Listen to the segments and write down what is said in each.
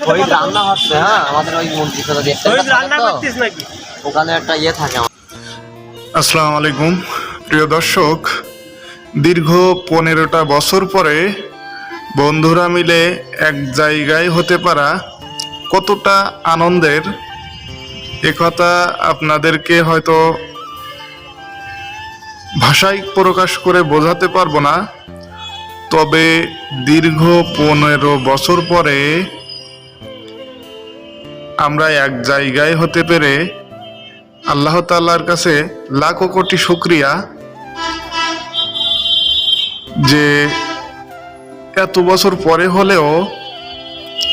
ওই রান্না হচ্ছে হ্যাঁ আমাদের ওই মন্ত্রী সদা রান্না করতিস নাকি? ওখানে একটা ইয়ে থাকে আমার। আসসালামু আলাইকুম। প্রিয় দর্শক দীর্ঘ পনেরোটা বছর পরে বন্ধুরা মিলে এক জায়গায় হতে পারা কতটা আনন্দের একথা আপনাদেরকে হয়তো ভাষায় প্রকাশ করে বোঝাতে পারব না। তবে দীর্ঘ পনেরো বছর পরে আমরা এক জায়গায় হতে পেরে আল্লাহ তাল্লাহর কাছে লাখো কোটি শুক্রিয়া যে এত বছর পরে হলেও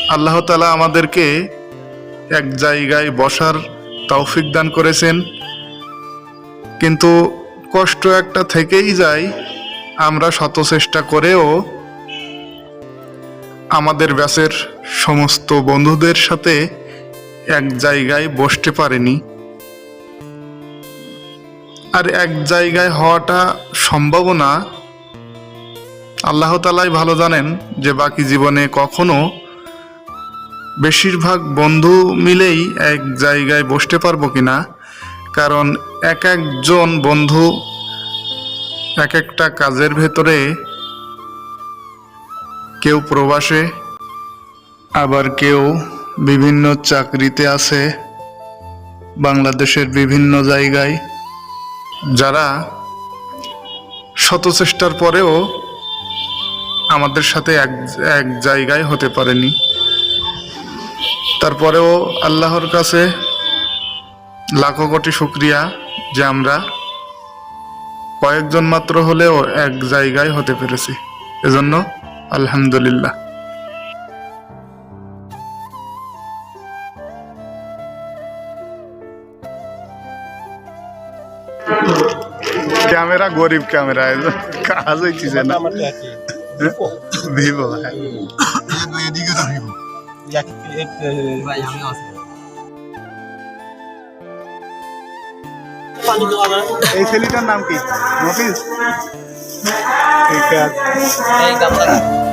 আল্লাহ তালা আমাদেরকে এক জায়গায় বসার তৌফিক দান করেছেন। কিন্তু কষ্ট একটা থেকেই যায়, আমরা শত চেষ্টা করেও আমাদের ব্যাচের সমস্ত বন্ধুদের সাথে এক জায়গায় বসতে পারেনি। আর এক জায়গায় হওয়াটা সম্ভব না। আল্লাহ তালাই ভালো জানেন যে বাকি জীবনে কখনো বেশিরভাগ বন্ধু মিলেই এক জায়গায় বসতে পারব কি না কারণ এক একজন বন্ধু এক একটা কাজের ভেতরে কেউ প্রবাসে, আবার কেউ বিভিন্ন চাকরিতে আছে, বাংলাদেশের বিভিন্ন জায়গায়। যারা শত চেষ্টার পরেও আমাদের সাথে এক এক জায়গায় হতে পারেনি। তারপরেও আল্লাহর কাছে লাখো কোটি শুক্রিয়া যে আমরা কয়েকজন মাত্র হলেও এক জায়গায় হতে পেরেছি। এজন্য আলহামদুলিল্লাহ। ক্যামেরা গরিব ক্যামেরা কাজ হইতেছে না। ভিভো ভাই আমি ভিভো। এই ছেলেটার নাম কি? মফিজ ঠিক গামলা